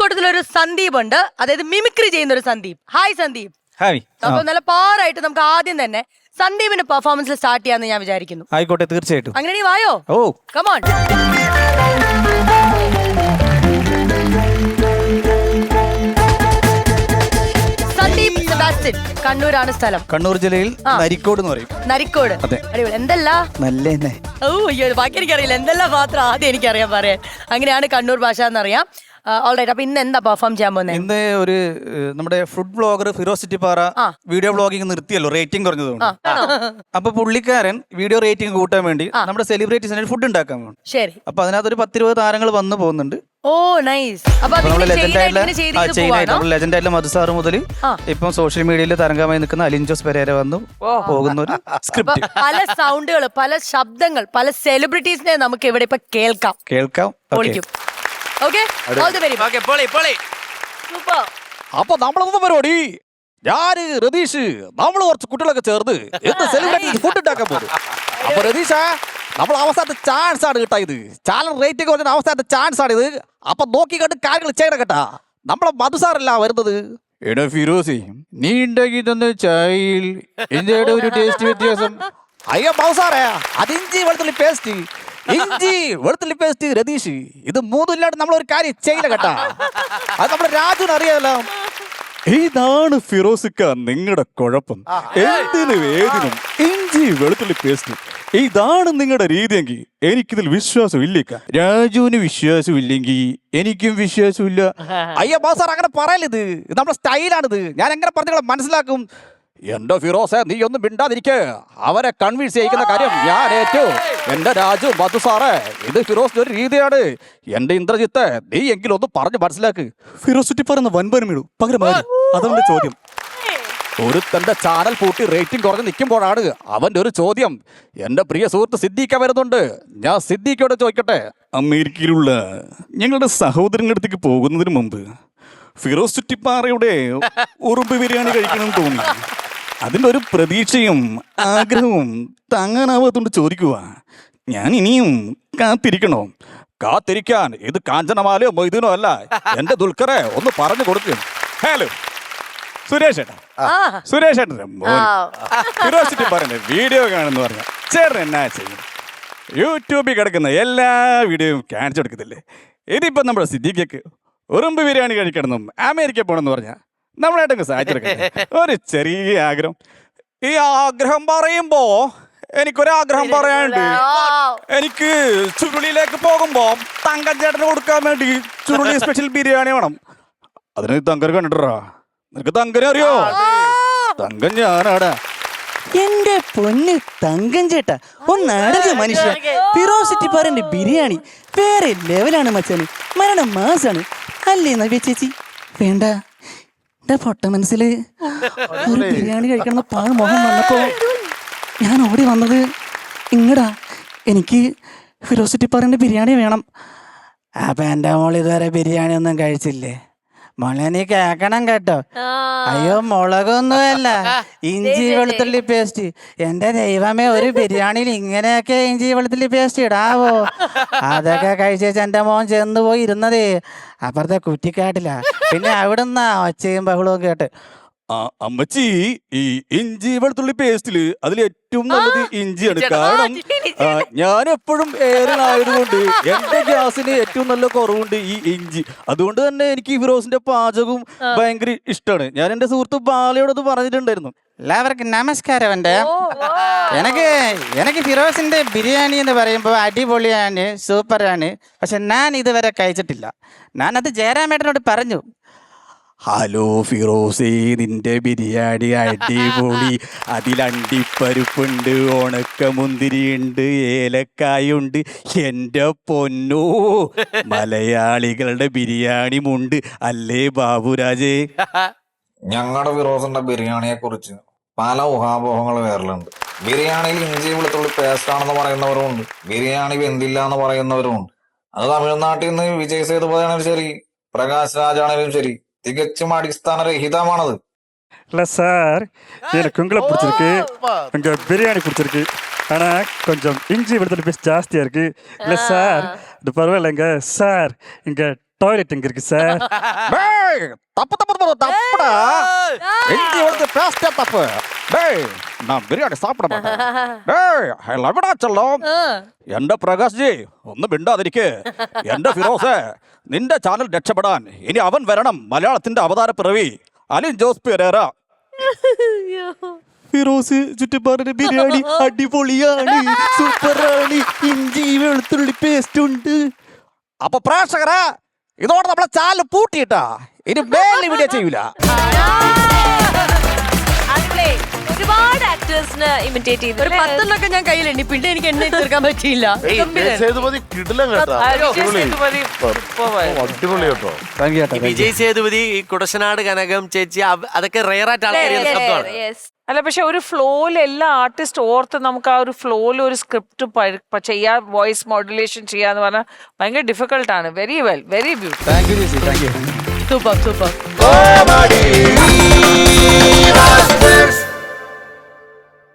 കൂട്ടത്തിൽ ഒരു സന്ദീപ് ഉണ്ട് അതായത് മിമിക്രി ചെയ്യുന്ന ഒരു സന്ദീപ്. ഹായ് സന്ദീപ്. ഹായ് അപ്പൊ നല്ല പാറായിട്ട് നമുക്ക് ആദ്യം തന്നെ സന്ദീപിന്റെ പെർഫോമൻസിൽ സ്റ്റാർട്ട് ചെയ്യാന്ന് ഞാൻ വിചാരിക്കുന്നു. ആയിക്കോട്ടെ തീർച്ചയായിട്ടും. അങ്ങനെ വായോ? ഓ. കമോൺ സന്ദീപ് സെബാസ്റ്റ്യൻ കണ്ണൂരാണ് സ്ഥലം. കണ്ണൂർ ജില്ലയിൽ ആ. നരിക്കോട് എന്ന് പറയും. നരിക്കോട്. അതെ. അടിപൊളി. എന്തല്ല? നല്ല തന്നെ ഓ അയ്യോ ബാക്കി എനിക്കറിയില്ല. എന്തെല്ലാം മാത്രം ആദ്യം എനിക്കറിയാൻ പറയാൻ. അങ്ങനെയാണ് കണ്ണൂർ ഭാഷ എന്നറിയാം. ഓൾറൈറ്റ് അപ്പൊ ഇന്ന് എന്താ പെർഫോം ചെയ്യാൻ പോകുന്നത് ഇന്ന് ഒരു നമ്മുടെ food blogger Firoz Chuttipara video blogging നിർത്തിയല്ലോ rating കുറഞ്ഞതുകൊണ്ട്. അപ്പൊ പുള്ളിക്കാരൻ വീഡിയോ റേറ്റിംഗ് കൂട്ടാൻ വേണ്ടി നമ്മുടെ സെലിബ്രിറ്റീസിന് ഫുഡ് ഉണ്ടാക്കാൻ വേണ്ടി ശരി. അപ്പൊ അതിനകത്ത് ഒരു പത്തിരുപത് താരങ്ങൾ വന്നു പോകുന്നുണ്ട്. ഓ നൈസ് ലെജൻഡ് ആയിട്ടുള്ള മധുസാർ മുതൽ. ഇപ്പം സോഷ്യൽ മീഡിയയിൽ തരംഗമായി നിൽക്കുന്ന അലിൻജോസ് പെരേര വന്നു പോകുന്ന ഒരു സ്ക്രിപ്റ്റ് പല സൗണ്ടുകൾ പല ശബ്ദങ്ങൾ പല സെലിബ്രിറ്റീസിനെ നമുക്ക് ഇവിടെ ഇപ്പൊ കേൾക്കാം. കേൾക്കാം. Okay all the very okay പൊളി പൊളി. സൂപ്പർ അപ്പൊ നമ്മളൊന്നും പരിപാടി? ഞാൻ രതീഷ് നമ്മൾ കുറച്ച് കുട്ടികളൊക്കെ ചേർന്ന് എന്ത് സെലിബ്രേറ്റ് ഫുഡ് ഉണ്ടാക്കാൻ പോകും അപ്പൊ രതീഷ നമ്മൾ അവസാനത്തെ ചാൻസ് ആണ് കേട്ടാ ഇത്. ചാനൽ റേറ്റിംഗ് കുറഞ്ഞ അവസാനത്തെ ചാൻസ് ആണ് ഇത്. അപ്പൊ നോക്കി കണ്ട് കാര്യങ്ങൾ ചെയ്യണം കേട്ടാ. നമ്മളെ മധുസാറല്ല വരുന്നത്? എടോ ഫിറോസി നീ ഉണ്ടാക്കി തന്ന ചായയിൽ. ഇന്ത്യയുടെ ഒരു ടേസ്റ്റ് വ്യത്യാസം. അയ്യോ മധുസാറേ അത് ഇഞ്ചി വെളുത്തുള്ളി പേസ്റ്റ് ഇഞ്ചി വെളുത്തുള്ളി പേസ്റ്റ് രതീഷ് ഇത് മൂന്നും ഇല്ലാണ്ട് നമ്മൾ ഒരു കാര്യം ചെയ്യില്ല കേട്ടാ. അത് നമ്മൾ രാജു അറിയാമല്ലോ ഇതാണ് ഫിറോസിക്ക നിങ്ങളുടെ കുഴപ്പം. എന്തിനും ഏതിനും ഇഞ്ചി വെളുത്തുള്ളി പേസ്റ്റ് ഇതാണ് നിങ്ങളുടെ രീതിയെങ്കിൽ എനിക്കിതിൽ വിശ്വാസം ഇല്ലേക്ക രാജുവിന് വിശ്വാസം ഇല്ലെങ്കിൽ എനിക്കും വിശ്വാസമില്ല. അയ്യോ ബോസാർ അങ്ങനെ പറയലിത് ഇത്? നമ്മുടെ സ്റ്റൈലാണിത് ഞാൻ എങ്ങനെ പറഞ്ഞു മനസ്സിലാക്കും. എന്റെ ഫിറോസെ നീ ഒന്നും മിണ്ടാതിരിക്കെ. അവരെ കൺവിൻസ് ചെയ്യിക്കുന്ന കാര്യം ഞാൻ ഏറ്റു. എന്റെ രാജു മധു സാറേ ഇത് ഫിറോസിന്റെ ഒരു രീതിയാണ്. എന്റെ ഇന്ദ്രജിത്ത് നീ എങ്കിലും ഒന്ന് പറഞ്ഞു മനസ്സിലാക്ക്. ഫിറോസിറ്റി പറയുന്ന വൻപനമിടൂ പകരം ആര്? അതാണ് എന്റെ ചോദ്യം. ഒരു തന്റെ ചാനൽ പൂട്ടി റേറ്റിംഗ് കുറഞ്ഞ് നിൽക്കുമ്പോഴാണ് അവന്റെ ഒരു ചോദ്യം. എന്റെ പ്രിയ സുഹൃത്ത് സിദ്ദീഖ വരുന്നുണ്ട്. ഞാൻ സിദ്ദീഖയോട് ചോദിക്കട്ടെ? അമേരിക്കയിലുള്ള ഞങ്ങളുടെ സഹോദരങ്ങളുടെ അടുത്തേക്ക് പോകുന്നതിന് മുമ്പ് ഫിറോസ് ചുറ്റിപ്പാറയുടെ ഉറുമ്പ് ബിരിയാണി കഴിക്കണമെന്ന് തോന്നി. അതിന്റെ ഒരു പ്രതീക്ഷയും ആഗ്രഹവും താങ്ങാനാവാത്തോണ്ട് ചോദിക്കുക ഞാൻ ഇനിയും കാത്തിരിക്കണോ? കാത്തിരിക്കാൻ ഇത് കാഞ്ചനമാലയോ മൊയ്തീനോ അല്ല. എന്റെ ദുൽഖറെ ഒന്ന് പറഞ്ഞു കൊടുക്കും. ഹലോ. സുരേഷ് ഏട്ടാ. സുരേഷ് ഏട്ടന്റെ. ഫിറോസ് ചുറ്റിപ്പാറന്റെ വീഡിയോ കാണുന്നു പറഞ്ഞു. ചേട്ടൻ എന്നാ ചെയ്യും യൂട്യൂബിൽ കിടക്കുന്ന എല്ലാ വീഡിയോയും കാണിച്ചു കൊടുക്കത്തില്ലേ ഇതിപ്പം നമ്മുടെ സിദ്ദീഖയ്ക്ക് ഉറുമ്പ് ബിരിയാണി കഴിക്കണം അമേരിക്ക പോകണമെന്ന് പറഞ്ഞാൽ നമ്മളായിട്ടൊക്കെ സഹായിച്ചെടുക്കാം ഒരു ചെറിയ ആഗ്രഹം. ഈ ആഗ്രഹം പറയുമ്പോ എനിക്കൊരാഗ്രഹം പറയാനുണ്ട്. എനിക്ക് ചുരുളിയിലേക്ക് പോകുമ്പോ തങ്ക ചേട്ടന് കൊടുക്കാൻ വേണ്ടി ചുരുളി സ്പെഷ്യൽ ബിരിയാണി വേണം. അതിന് തങ്കർ കണ്ടിട്ടാ നിനക്ക് തങ്കനെ അറിയോ? തങ്കൻ ഞാനാടാ എന്റെ പൊന്ന് തങ്കം ചേട്ടാ. ഒന്നടങ്ങ് മനുഷ്യ. ഫിറോസിറ്റി പറന്റെ ബിരിയാണി. വേറെ ലെവലാണ് മച്ചാന്. മരണം മാസാണ്. അല്ലേ നവ്യ ചേച്ചി? വേണ്ട. എന്റെ പൊട്ട മനസ്സിൽ ഒരു ബിരിയാണി കഴിക്കണം പാഴ് മുഖം വന്നപ്പോ ഞാൻ ഓടി വന്നത് ഇങ്ങടാ എനിക്ക് ഫിറോസിറ്റി പാറിന്റെ ബിരിയാണി വേണം. അപ്പൊ എന്റെ മോൾ ഇതുവരെ ബിരിയാണി ഒന്നും കഴിച്ചില്ലേ? മോളെ നീ കേക്കണം കേട്ടോ. അയ്യോ മുളകൊന്നുമല്ല. ഇഞ്ചി വെളുത്തുള്ളി പേസ്റ്റ്. എന്റെ ദൈവമേ ഒരു ബിരിയാണിയിൽ ഇങ്ങനെയൊക്കെ ഇഞ്ചി വെളുത്തുള്ളി പേസ്റ്റ് ഇടാവോ? അതൊക്കെ കഴിച്ചേച്ച് എന്റെ മോൻ ചെന്ന് പോയി ഇരുന്നതേ. അപ്പുറത്തെ കുറ്റിക്കാട്ടില്ല പിന്നെ അവിടുന്നാ ഒച്ചയും ബഹളവും കേട്ട്. ആ, അമ്മച്ചി ഈ ഇഞ്ചി വെളുത്തുള്ളി പേസ്റ്റിൽ അതിൽ ഏറ്റവും നല്ലത് ഇഞ്ചിയാണ്. കാരണം ഞാൻ എപ്പോഴും ഏരനായതുകൊണ്ട് എന്റെ ഗ്യാസിന് ഏറ്റവും നല്ല കുറവുണ്ട് ഈ ഇഞ്ചി. അതുകൊണ്ട് തന്നെ എനിക്ക് ഈ ഫിറോസിന്റെ പാചകവും ഭയങ്കര ഇഷ്ടമാണ് ഞാൻ എന്റെ സുഹൃത്ത് ബാലയോട് അത് പറഞ്ഞിട്ടുണ്ടായിരുന്നു. എല്ലാവർക്കും നമസ്കാരം എന്റെ. എനിക്ക് എനിക്ക് ഫിറോസിന്റെ ബിരിയാണി എന്ന് പറയുമ്പോൾ അടിപൊളിയാണ് സൂപ്പറാണ്. പക്ഷെ ഞാൻ ഇതുവരെ കഴിച്ചിട്ടില്ല. ഞാനത് ജയരാമേട്ടനോട് പറഞ്ഞു. ഹലോ ഫിറോസേ നിന്റെ ബിരിയാണി അടിപൊളി. അതിൽ അണ്ടിപ്പരിപ്പുണ്ട് ഉണക്കമുന്തിരിയുണ്ട് ഏലക്കായുണ്ട്. എന്റെ പൊന്നോ മലയാളികളുടെ ബിരിയാണിയുമുണ്ട് അല്ലേ ബാബുരാജേ? ഞങ്ങളുടെ ഫിറോസിന്റെ ബിരിയാണിയെ കുറിച്ച് പല ഊഹാപോഹങ്ങൾ വേറലുണ്ട്. ബിരിയാണിയിൽ ഇഞ്ചി വെളുത്തുള്ളി പേസ്റ്റ് ആണെന്ന് പറയുന്നവരുമുണ്ട് ബിരിയാണി വെന്തില്ല എന്ന് പറയുന്നവരുമുണ്ട് അത് തമിഴ്നാട്ടിൽ നിന്ന് വിജയ് സേതുപതിയാണെങ്കിലും ശരി പ്രകാശ് രാജാണെങ്കിലും ശരി திகச்சும் அடிஸ்தானரை ஹிதமானது இல்லை சார் எனக்கு உங்களை பிடிச்சிருக்கு உங்கள் பிரியாணி பிடிச்சிருக்கு ஆனால் கொஞ்சம் இஞ்சி விடுதல் பேஸ் ஜாஸ்தியாக இருக்கு இல்லை சார் இது பரவாயில்லைங்க சார் இங்கே டாய்லெட் எங்க இருக்கு சார் டேய், தப்பு தப்பு தப்பு தப்புடா இஞ்சி வெளுத்து பேஸ்டே தப்பு டேய் நான் பிரியாணி சாப்பிட மாட்டேன் டேய் എവിടാ ചെല്ലും എന്റെ പ്രകാശ് ജി ഒന്ന് മിണ്ടാതിരിക്ക് എന്റെ ഫിറോസ് നിന്റെ ചാനൽ രക്ഷപ്പെടാൻ ഇനി അവൻ വരണം മലയാളത്തിന്റെ അവതാര പിറവി അലിൻ ജോസ് പെരേര ഫിറോസ് ചുറ്റുപാടിന്റെ ബിരിയാണി അടിപൊളിയാണ് സൂപ്പറാണ് ഇഞ്ചി വെളുത്തുള്ളി പേസ്റ്റ് ഉണ്ട് അപ്പൊ പ്രേക്ഷകരെ ഇതോടെ നമ്മളെ ചാനൽ പൂട്ടിയിട്ടാ. ഇനി മേലിൽ വീഡിയോ ചെയ്യൂല. ഒരുപാട് ആക്ടേഴ്സിന് ഇമിറ്റേറ്റ് ഒരു ചെയ്തു പത്തെണ്ണൊക്കെ ഞാൻ കയ്യിലുണ്ട്. പിന്നെ എനിക്ക് എണ്ണ തീർക്കാൻ പറ്റിയില്ല. വിജയ് സേതുപതി കുടശനാട് കനകം ചേച്ചി അതൊക്കെ റയറായിട്ട് ആൾക്കാർ അല്ല പക്ഷെ ഒരു ഫ്ലോയിൽ എല്ലാ ആർട്ടിസ്റ്റ് ഓർത്ത് നമുക്ക് ആ ഒരു ഫ്ലോയിൽ ഒരു സ്ക്രിപ്റ്റ് ചെയ്യാ വോയിസ് മോഡുലേഷൻ ചെയ്യാന്ന് പറഞ്ഞാൽ ഭയങ്കര ഡിഫിക്കൽട്ട് ആണ്. Very well very beautiful super super